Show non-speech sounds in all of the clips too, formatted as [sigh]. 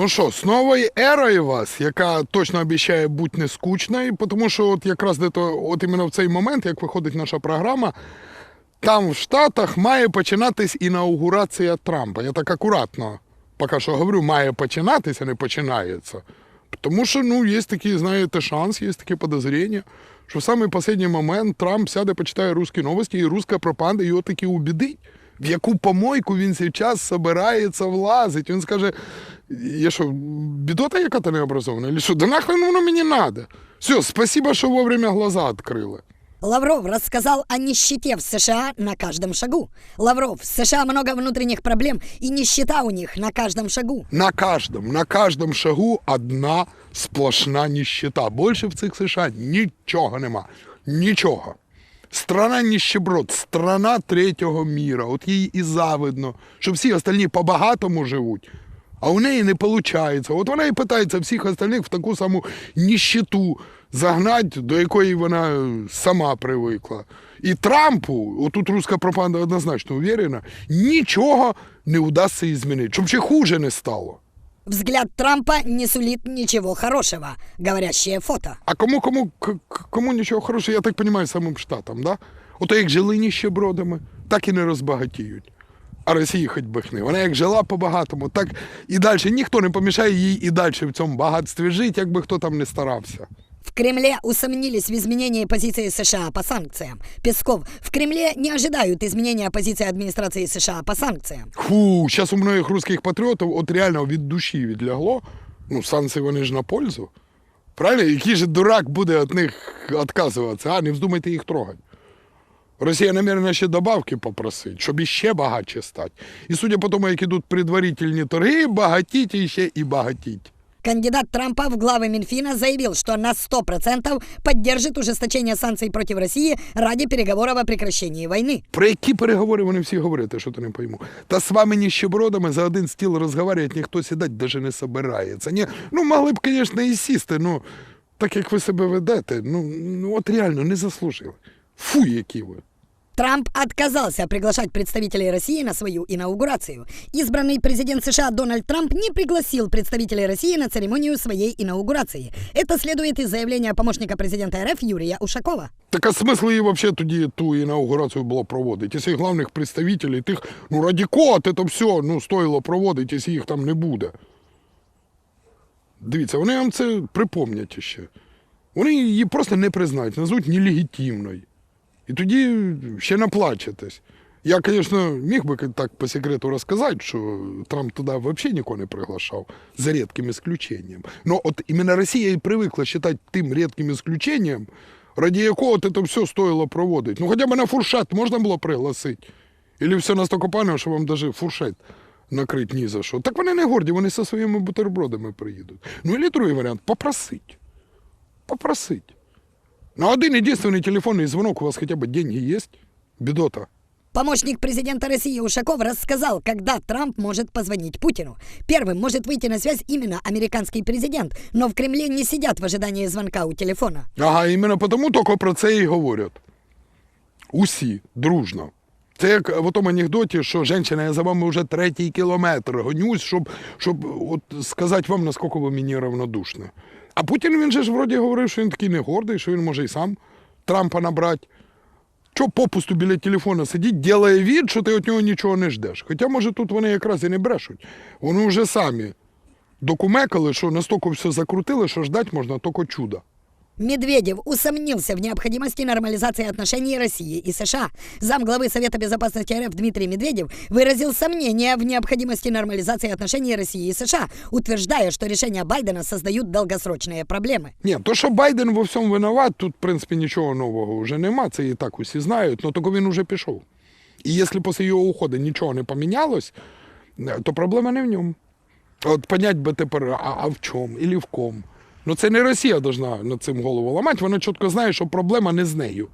Ну що, з новою ерою вас, яка точно обіцяє бути не скучною, тому що от якраз де то, от іменно в цей момент, як виходить наша програма, там в Штатах має починатись інаугурація Трампа. Я так акуратно поки що говорю, має починатися, не починається. Тому що ну, є такий, знаєте, шанс, є таке подозріння, що в самий останній момент Трамп сяде, почитає русські новості, і руська пропаганда його таки убідить. В яку помойку він зараз собирається влазити. Він скаже: я що, бідота яка-то необразована? Или що, да нахрен воно мені надо? Все, спасибо, що вовремя глаза відкрили. Лавров рассказал о нищете в США на каждом шагу. Лавров, в США много внутренних проблем, и нищета у них на каждом шагу. На каждом, на каждом шагу одна сплошна нищета. Більше в цих США нічого нема. Нічого. Страна нищеброд, страна третього міра. От їй і завидно, що всі остальні по-багатому живуть, а у неї не виходить. От вона і питається всіх остальних в таку саму ніщету загнати, до якої вона сама привикла. І Трампу, отут руська пропаганда однозначно уверена, нічого не вдасться і змінити, щоб ще хуже не стало. Взгляд Трампа не сулит ничего хорошего. Говорящее фото. А кому, кому, кому нічого хорошого, я так розумію, самим штатам, да? Ото як жили ніщебродами, так і не розбагатіють. А Росії хоч би хни. Вона як жила по-багатому, так і далі ніхто не помішає їй і далі в цьому багатстві жити, як би хто там не старався. В Кремле усомнились в изменении позиции США по санкциям. Песков, в Кремле не ожидают изменения позиции администрации США по санкциям. Фу, зараз у многих русських патріотів от реально від душі відлягло. Ну, санкції вони ж на пользу. Правильно? Який же дурак буде від них відказуватися, а не вздумайте їх трогати. Росія намірена ще добавки попросить, щоб іще багатше стати. І судя по тому, як ідуть предварительні торги, багатіть і ще і багатіть. Кандидат Трампа в главы Минфина заявил, что на 100% поддержит ужесточение санкций против России ради переговоров о прекращении войны. Про які переговори вони всі говорять, що ти не пойму. Та з вами ніщебродами за один стіл розговорювати ніхто сідати навіть не собирається. Ні, ну могли б, звісно, і сісти, ну так як ви себе ведете, ну, ну от реально не заслужили. Фу, які ви. Трамп отказался приглашать представителей России на свою инаугурацию. Избранный президент США Дональд Трамп не пригласил представителей России на церемонию своей инаугурации. Это следует из заявления помощника президента РФ Юрия Ушакова. Так а смисл її взагалі тоді ту інаугурацію було проводити? Якщо головних представителів тих, ну раді кого це все ну, стоїло проводити, якщо їх там не буде. Дивіться, вони вам це припомнять ще. Вони її просто не признають, назвуть нелегітимною. І тоді ще наплачетесь. Я, звісно, міг би так по секрету розказати, що Трамп туди взагалі нікого не приглашав, за рідким исключением. Но от іменно Росія і привикла вважати тим рідким исключением, ради якого це все стоїло проводити. Ну хоча б на фуршет можна було пригласити. Или все настільки погано, що вам навіть фуршет накрити ні за що. Так вони не горді, вони зі своїми бутербродами приїдуть. Ну і другий варіант попросить. Попросить. На один единственный телефонный звонок у вас хотя бы деньги есть? Бедота. Помощник президента России Ушаков рассказал, когда Трамп может позвонить Путину. Первым может выйти на связь именно американский президент, но в Кремле не сидят в ожидании звонка у телефона. Ага, іменно тому тільки про це і говорять. Усі, дружно. Це як в тому анекдоті, що жінка, я за вами вже третій кілометр гонюсь, щоб, щоб от сказати вам, наскільки ви мені равнодушні. А Путін він же ж вроді говорив, що він такий не гордий, що він може і сам Трампа набрати. Що попусту біля телефона сидіть, ділає від, що ти від нього нічого не ждеш. Хоча, може, тут вони якраз і не брешуть. Вони вже самі докумекали, що настільки все закрутили, що ждать можна тільки чуда. Медведев усомнился в необходимости нормализации отношений России и США. Замглавы Совета Безопасности РФ Дмитрий Медведев выразил сомнение в необходимости нормализации отношений России и США, утверждая, что решения Байдена создают долгосрочные проблемы. Ні, то, що Байден во всьому винуват, тут, в принципі, нічого нового вже нема, це і так усі знають, але тільки він уже пішов. І якщо після його уходу нічого не помінялось, е, то проблема не в ньому. От понять би тепер, а, а в чому, і в ком. Ну це не Росія должна над цим голову ламати, вона чітко знає, що проблема не з нею.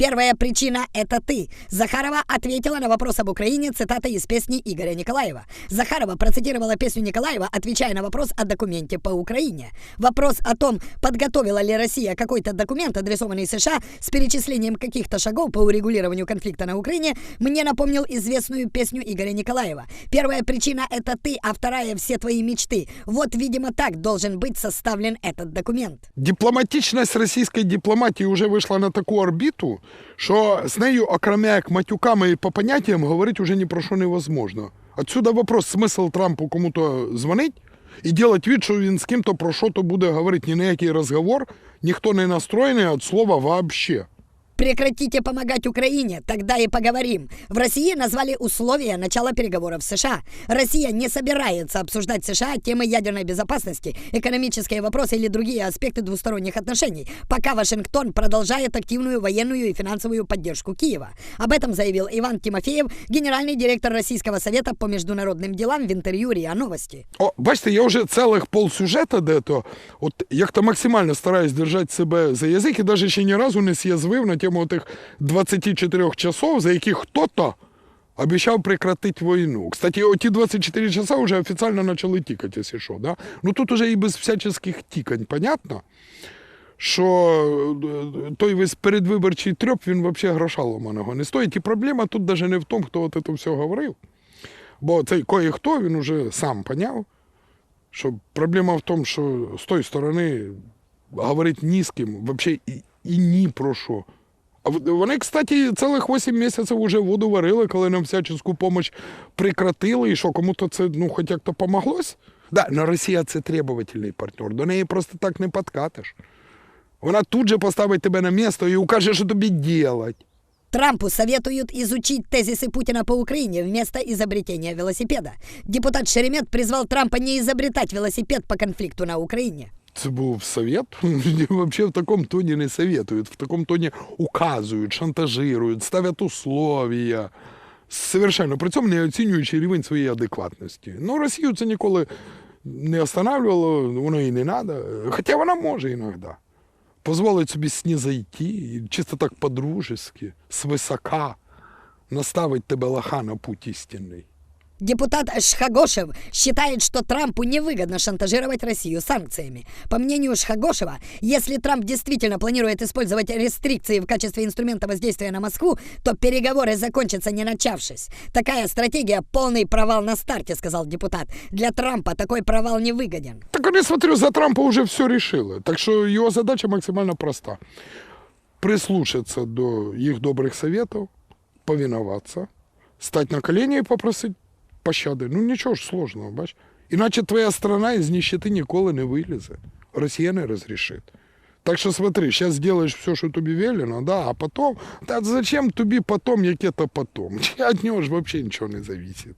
Первая причина – это ты. Захарова ответила на вопрос об Украине цитатой из песни Игоря Николаева. Захарова процитировала песню Николаева, отвечая на вопрос о документе по Украине. Вопрос о том, подготовила ли Россия какой-то документ, адресованный США, с перечислением каких-то шагов по урегулированию конфликта на Украине, мне напомнил известную песню Игоря Николаева. Первая причина – это ты, а вторая – все твои мечты. Вот, видимо, так должен быть составлен этот документ. Дипломатичність російської дипломатії вже вийшла на таку орбіту, що з нею, окремо як матюками і по поняттям, говорити вже ні про що невозможно. Отсюда вопрос, смисл Трампу кому-то дзвонить і робити від, що він з ким-то про що то буде говорити. Ні на який розговор, ніхто не настроєний від слова вообще. Прекратите помогать Украине, тогда и поговорим. В России назвали условия начала переговоров с США. Россия не собирается обсуждать с США темы ядерной безопасности, экономические вопросы или другие аспекты двусторонних отношений, пока Вашингтон продолжает активную военную и финансовую поддержку Киева. Об этом заявил Иван Тимофеев, генеральный директор Российского совета по международным делам в интервью РИА Новости. О, бачите, я вже цілих полсюжета де-то, от як-то максимально стараюсь держати себе за язик і навіть ще ні разу не з'язвив на тему тих 24 часов, за які хто-то обіцяв прекратити війну. Кстати, оті 24 часа вже офіційно почали тікати, якщо що. Да? Ну тут уже і без всяческих тікань, понятно? Що е, той весь передвиборчий трьоп, він взагалі гроша ломаного не стоїть. І проблема тут навіть не в тому, хто от це все говорив. Бо цей кое-хто він уже сам поняв, що проблема в тому, що з тої сторони говорить ні з ким, взагалі і, і ні про що. Вони, кстати, цілих 8 місяців вже воду варили, коли нам всяческу допомогу прекратили, і що кому-то це ну, хоч як-то помоглось. Да, но Росія це требовательний партнер, до неї просто так не подкатиш. Вона тут же поставить тебе на місто і укаже, що тобі делать. Трампу советуют изучить тезисы Путина по Украине вместо изобретения велосипеда. Депутат Шеремет призвал Трампа не изобретать велосипед по конфликту на Украине. Це був совет. [laughs] Вообще в такому тоні не советують, в такому тоні указують, шантажують, ставлять условия. Совершенно при цьому не оцінюючи рівень своєї адекватності. Ну, Росію це ніколи не останавливало, воно і не треба. Хоча вона може іноді. Позволить собі снизойти, і чисто так по-дружески, свисока, наставить тебе лоха на путь істинний. Депутат Шхагошев считает, что Трампу невыгодно шантажировать Россию санкциями. По мнению Шхагошева, если Трамп действительно планирует использовать рестрикции в качестве инструмента воздействия на Москву, то переговоры закончатся не начавшись. Такая стратегия – полный провал на старте, сказал депутат. Для Трампа такой провал не выгоден. Так они, смотрю, за Трампа уже все решили. Так что его задача максимально проста. Прислушаться до их добрых советов, повиноваться, стать на колени и попросить пощади. Ну нічого ж сложного, бач. Іначе твоя страна із нищети ніколи не вилізе. Росія не розрішить. Так що смотри, зараз зробиш все, що тобі велено, да, а потом, та зачем тобі потом, яке то потом? От [laughs] нього ж взагалі нічого не зависить.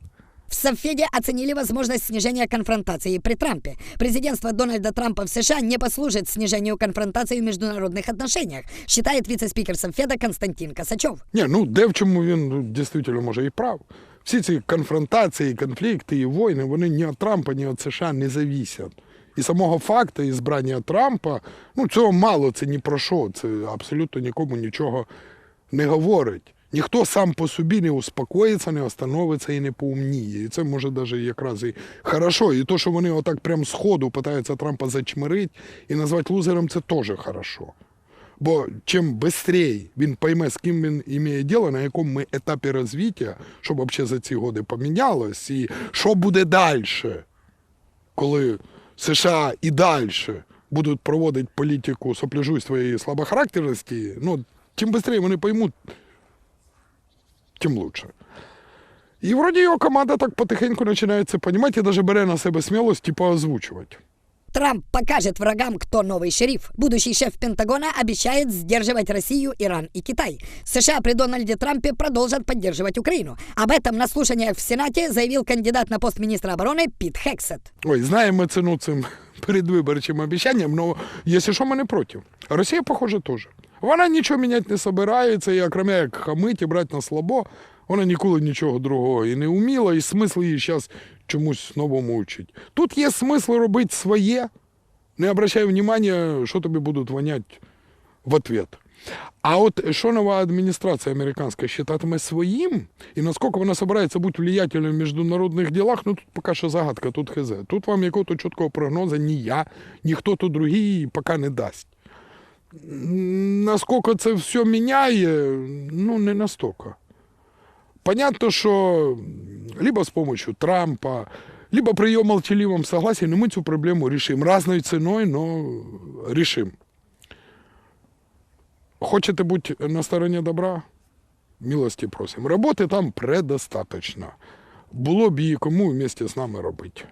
В Совфеде оценили возможность снижения конфронтации при Трампе. Президентство Дональда Трампа в США не послужит снижению конфронтации в международных отношениях, считает вице-спикер Совфеда Константин Косачев. Ні, ну де в чому він ну, дійсно може і прав. Всі ці конфронтації, конфлікти і війни, вони ні від Трампа, ні від США не завісять. І самого факту ізбрання Трампа, ну цього мало, це ні про що, це абсолютно нікому нічого не говорить. Ніхто сам по собі не успокоїться, не остановиться і не поумніє. І це може навіть якраз і хорошо. І то, що вони отак прям з питаються Трампа зачмирити і назвати лузером, це теж хорошо. Бо чим швидше він пойме, з ким він має діло, на якому ми етапі розвиття, щоб взагалі за ці годи помінялось, і що буде далі, коли США і далі будуть проводити політику сопляжуйства і слабохарактерності, ну, чим швидше вони поймуть, тим лучше. І вроді його команда так потихеньку починає це розуміти і навіть бере на себе смілость, типу, озвучувати. Трамп покажет врагам, кто новый шериф. Будущий шеф Пентагона обещает сдерживать Россию, Иран и Китай. США при Дональде Трампе продолжат поддерживать Украину. Об этом на слушаниях в Сенате заявил кандидат на пост министра обороны Пит Хексет. Ой, знаємо ми ціну цим передвиборчим обіцянням, але якщо що, ми не проти. Росія, похоже, теж. Вона нічого міняти не собирається, і окрім як хамить і брати на слабо, вона ніколи нічого другого і не вміла, і смисл її зараз чомусь новому учить. Тут є смисл робити своє, не обращай внимания, що тобі будуть воняти в ответ. А от що нова адміністрація американська вважатиме своїм, і наскільки вона збирається бути влиятельною в міжнародних ділах, ну тут поки що загадка, тут хз. Тут вам якого-то чіткого прогнозу ні я, ні хто-то другий поки не дасть. Наскільки це все міняє, ну не настільки. Понятно, що либо з допомогою Трампа, либо при його молчаливом согласии, но ми цю проблему рішимо. Разною ціною, но рішимо. Хочете бути на стороні добра? Милості просимо. Роботи там предостаточно. Було б її кому вместе з нами робити.